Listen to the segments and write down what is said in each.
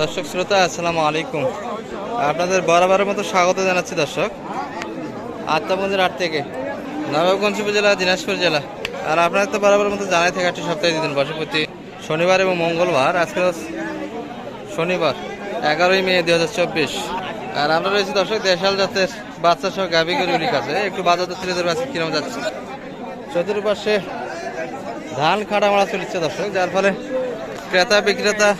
দর্শক শ্রোতা, আসসালামু আলাইকুম। আপনাদের বরাবরের মতো স্বাগত জানাচ্ছি দর্শক। আত্মাবন্দের আট থেকে নবাবগঞ্জ উপজেলা, দিনাজপুর জেলা। আর আপনাদের তো বরাবরের মতো জানাই থেকে একটি সপ্তাহে দিন বসে শনিবার এবং মঙ্গলবার, আজকে শনিবার, এগারোই মে দুই হাজার চব্বিশ। আর আমরা রয়েছি দর্শক, দেশাল জাতের বাচ্চা সহ গাভি গরুর কাছে। একটু বাজার তুলে ধরবে, আজকে কিরম যাচ্ছে। চতুর্পাশে ধান খাড়া মারা চলছে দর্শক, যার ফলে ক্রেতা বিক্রেতা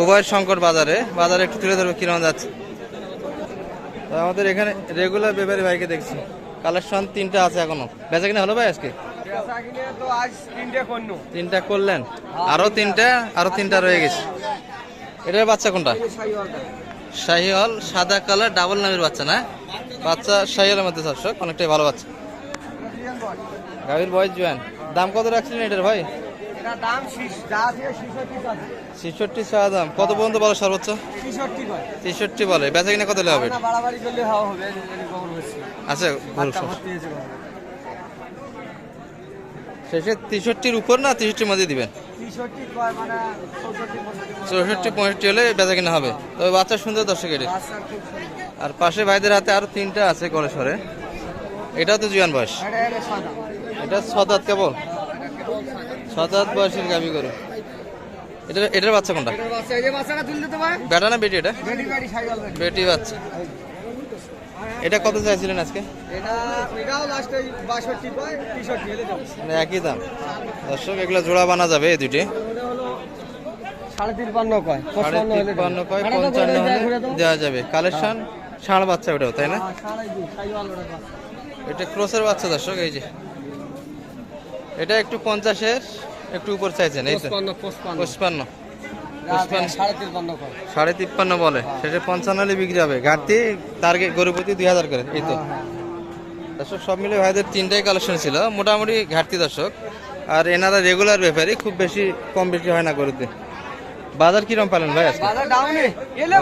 উভয় সংকট বাজারে। বাজারে একটু তুলে ধরবে কীরকম যাচ্ছে। তো আমাদের এখানে রেগুলার ব্যাপারী ভাইকে দেখছি। কালেকশন তিনটা আছে এখনও। বেচা কিনা হলো ভাই আজকে? তিনটে তিনটা করলেন। আরও তিনটা আরও তিনটা রয়ে গেছে। এটার বাচ্চা কোনটা? শাহিওয়াল সাদা কালার ডাবল নামের বাচ্চা না? বাচ্চা শাহিওয়ালের মধ্যে দর্শক অনেকটাই ভালো বাচ্চা। গাভীর বয়স জোয়ান। দাম কত রাখছিলেন এটার ভাই? ছিষট্টি চাওয়া দাম। কত পর্যন্ত বলে সর্বোচ্চ? তেষট্টি বলে। বেচা কিনা কত হবে? আচ্ছা। শেষে তেষট্টির উপর না তেষট্টির মধ্যে দিবেন? মানে চৌষট্টি পঁয়ষট্টি হলে বেচা কিনা হবে। তবে বাচ্চা সুন্দর দর্শক এটি। বাচ্চার খুব সুন্দর। আর পাশে ভাইদের হাতে আরও তিনটা আছে গড়েশ্বরে এটাও তো জুয়ান বয়স। এটা ছদাত কেবল। ছদাত বয়সের গাবি গরু। এটা এটার বাচ্চা কোনটা? বেটা না বেটি এটা? বেটি বাচ্চা। এটা কত চাইছিলেন আজকে? মানে একই দাম। দর্শক এগুলো জোড়া বানা যাবে এই দুটি দাও। দেওয়া যাবে? কালেকশন ষাঁড় বাচ্চা ওটাও তাই না? হ্যাঁ। এটা ক্রসের বাচ্চা দর্শক এই যে। এটা একটু পঞ্চাশের একটু উপর চাইছেন এই তো? পঁচপান্ন, সাড়ে তিপ্পান্ন বলে। সেটা পঞ্চান্ন হলে বিক্রি হবে। ঘাটতি তার গরু প্রতি দুই হাজার করে এই তো? দর্শক সব মিলে ভাইদের তিনটাই কালেকশন ছিল। মোটামুটি ঘাটতি দর্শক। আর এনারা রেগুলার ব্যাপারী খুব বেশি কম বেশি হয় না গরুতে। বাজার কিরম পালেন ভাই আজকে? বাজার ডাউনে এলে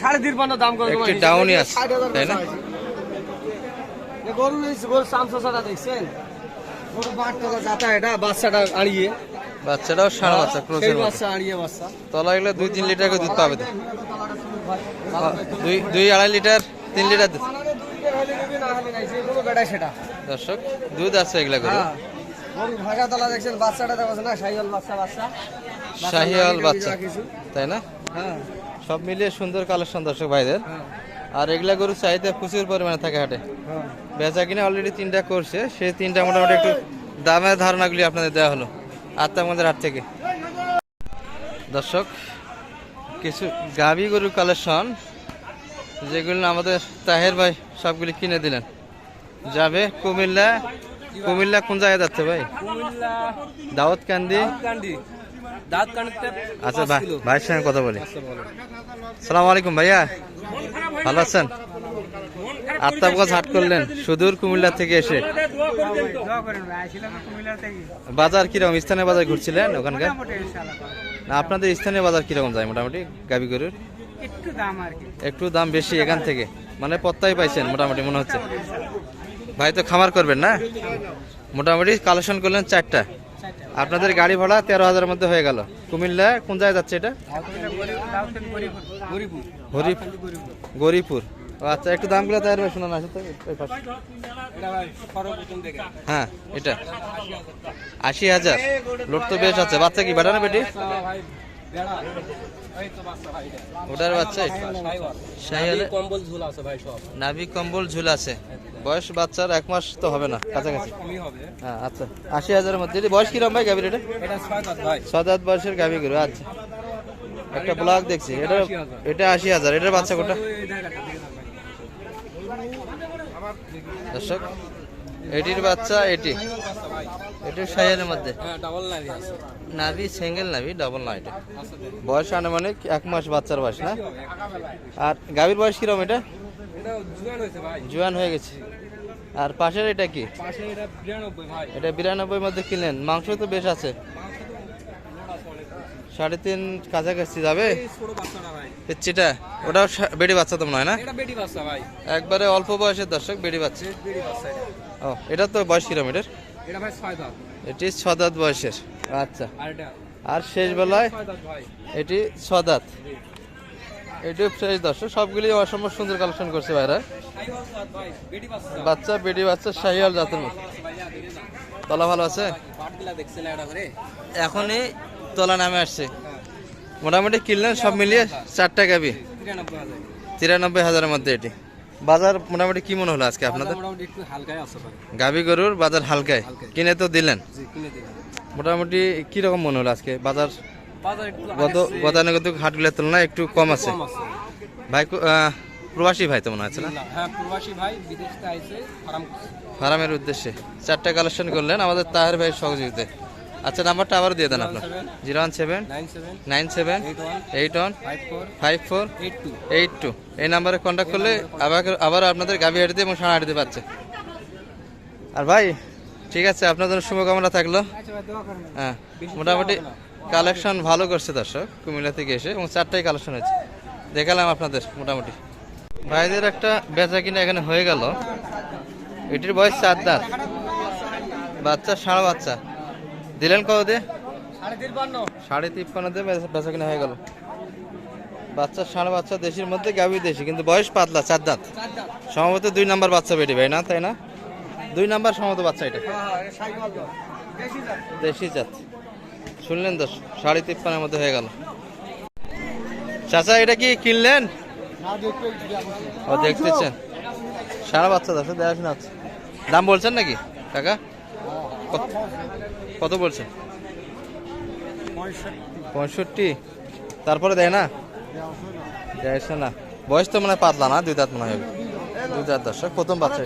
সাড়ে তিপ্পান্ন দাম করে একটু ডাউনই আছে, তাই না? গরু দেখছেন? এটা বাচ্চাটা আড়িয়ে। বাচ্চাটাও ষাঁড় বাচ্চা সেই ক্রসের বাচ্চা আড়িয়ে বাচ্চা। তলা গেলে দুই তিন লিটার করে দুধ পাবে দুই দুই আড়াই লিটার তিন লিটার দুধ। দর্শক দুধ আছে এগুলা গরু হ্যাঁ। ভাগা তলা দেখছেন বাচ্চাটা দেখছে না? সাইয়াল বাচ্চা বাচ্চা। শাহিয়াল তাই না? হ্যাঁ। সব মিলিয়ে সুন্দর কালেকশন দর্শক ভাইদের। হ্যাঁ। আর এগুলা গরু চাহিদা প্রচুর পরিমাণে থাকে হাটে। হ্যাঁ। বেচা কিনে অলরেডি তিনটা করছে সেই তিনটা মোটামুটি একটু দামের ধারণাগুলি আপনাদের দেওয়া হলো। আত্মাগঞ্জের হাট থেকে। দর্শক কিছু গাভী গরুর কালেকশন যেগুলো আমাদের তাহের ভাই সবগুলি কিনে দিলেন। যাবে কুমিল্লা। কুমিল্লা কোন জায়গায় যাচ্ছে ভাই? কান্দি কান্দি দাঁত আচ্ছা ভাই ভাইয়ের সঙ্গে কথা বলি। সালাম আলাইকুম ভাইয়া। ভালো আছেন? আত্মাবগঞ্জ হাট করলেন সুদূর কুমিল্লা থেকে এসে। বাজার কীরকম? স্থানীয় বাজার ঘুরছিলেন ওখানকার? না আপনাদের স্থানীয় বাজার কীরকম যায় মোটামুটি গাবি গরুর? একটু দাম আর একটু দাম বেশি এখান থেকে। মানে পত্তাই পাইছেন মোটামুটি মনে হচ্ছে। ভাই তো খামার করবেন না? মোটামুটি কালেকশন করলেন চারটা। আপনাদের গাড়ি ভাড়া তেরো হাজারের মধ্যে হয়ে গেল। কুমিল্লা কোন জায়গায় যাচ্ছে এটা? গরিপুর আচ্ছা একটু দামগুলো তাই শোনা আছে তো। হ্যাঁ এটা। আশি হাজার। লোড তো বেশ আছে। বাচ্চা কি বেটা না বেটি? ওটার বাচ্চা? শাহিওয়ালে কম্বল ঝুলা আছে ভাই সব। নাভি কম্বল ঝুল আছে। বয়স বাচ্চার এক মাস তো হবে না কাছাকাছি। হ্যাঁ আচ্ছা। আশি হাজারের মধ্যে। এটি বয়স কিরম ভাই গাভীর এটা? সাত আট বয়সের গাভী গরু আচ্ছা। একটা ব্লক দেখছি। এটা এটা আশি হাজার। এটার বাচ্চা কোটা দর্শক এটির বাচ্চা এটি। এটির সাইয়ের মধ্যে। হ্যাঁ নাভি সিঙ্গেল নাভি ডবল না এটা। বয়স আনুমানিক এক মাস বাচ্চার বয়স না? আর গাভীর বয়স কিরম এটা? জুয়ান হয়ে গেছে। আর পাশের এটা কি? এটা বিরানব্বই মধ্যে কিনলেন। মাংস তো বেশ আছে। সাড়ে তিন কাছাকাছি যাবে? পিচ্ছিটা ওটাও বেড়ি বাচ্চা তো হয় না? এটা একবারে অল্প বয়সের দর্শক বেড়ি বাচ্চা। এটা। ও এটা তো বয়স কিলোমিটার? এটা এটি ছদাত বয়সের। আচ্ছা। আর এটা? শেষ বেলায়? এটি ছদাত ইউটিউব ফ্রেশ দর্শক সবগুলি অসম্ভব সুন্দর কালেকশন করছে ভাইরা। বাচ্চা। বেডি বাচ্চা শাহিয়াল জাতের মতো তলা ভালো আছে? এখনই তলা নামে আসছে। মোটামুটি কিনলেন সব মিলিয়ে চারটা গাবি। তিরানব্বই হাজারের মধ্যে এটি। বাজার মোটামুটি কি মনে হলো আজকে আপনাদের? আছে ভাই। গাবি গরুর বাজার হালকায়। কিনে তো দিলেন। মোটামুটি কি রকম মনে হলো আজকে? বাজার গত গতানুগতিক হাটগুলোর তুলনায় একটু কম আছে। ভাই প্রবাসী ভাই তো মনে না? না, হ্যাঁ প্রবাসী ভাই বিদেশ থেকে আইছে ফার্ম ফার্মের উদ্দেশ্যে। চারটা কালেকশন করলেন আমাদের তাহের ভাইয়ের সহযোগিতায়। আচ্ছা নাম্বারটা আবারও দিয়ে দেন আপনার। Zero one seven nine seven nine seven eight one five four eight two. এই নাম্বারে কন্ট্যাক্ট করলে আবার আবার আপনাদের গাভি হাঁটিতে এবং সাড়া হাঁটিতে পাচ্ছে। আর ভাই ঠিক আছে আপনার জন্য শুভকামনা থাকল। হ্যাঁ মোটামুটি কালেকশন ভালো করছে দর্শক কুমিল্লা থেকে এসে এবং চারটাই কালেকশন হয়েছে। দেখালাম আপনাদের মোটামুটি। ভাইদের একটা বেচা কিনা এখানে হয়ে গেল। এটির বয়স চার দাঁত। বাচ্চা সাড়ে বাচ্চা। দিলেন কত দিয়ে? সাড়ে তিপ্পান্ন। দিয়ে বেচা- কিনা হয়ে গেল। বাচ্চা সাড়ে বাচ্চা দেশির মধ্যে গাভী দেশি কিন্তু বয়স পাতলা চার দাঁত। সম্ভবত দুই নাম্বার বাচ্চা বেটি ভাই না? তাই না? দুই নাম্বার সম্ভবত বাচ্চা এটা। হ্যাঁ হ্যাঁ দেশি জাত। শুনলেন তো সাড়ে তিপ্পানের মধ্যে হয়ে গেল। চাচা এটা কি কিনলেন? ও দেখতেছেন সারা বাচ্চা দশ দেখাশোনা আছে দাম বলছেন নাকি কাকা? কত- বলছে? বলছেন পঁয়ষট্টি? তারপরে দেয় না? দেড়শো না। বয়স তো মানে পাতলা না? দুই দাঁত মনে হয়। দুই দাঁত দর্শক প্রথম বাচ্চা।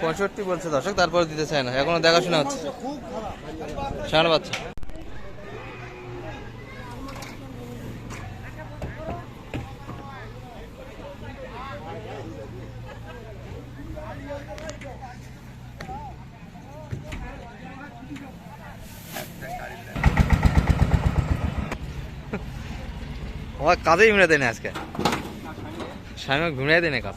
পঁয়ষট্টি বলছে দর্শক তারপরে দিতে চায় না। এখনও দেখাশোনা হচ্ছে। সাড়ে বাচ্চা। আমার কাজেই ঘুরে দেয় না আজকে। স্বামী ঘুরে দেয় না কাজ।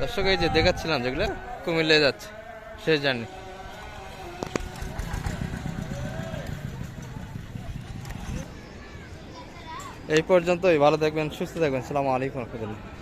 দর্শক, এই যে দেখাচ্ছিলাম যেগুলো কুমিল্লে যাচ্ছে, শেষ জার্নি। এই পর্যন্তই, ভালো থাকবেন, সুস্থ থাকবেন, সালামু আলাইকুম রহমতুল্লাহ।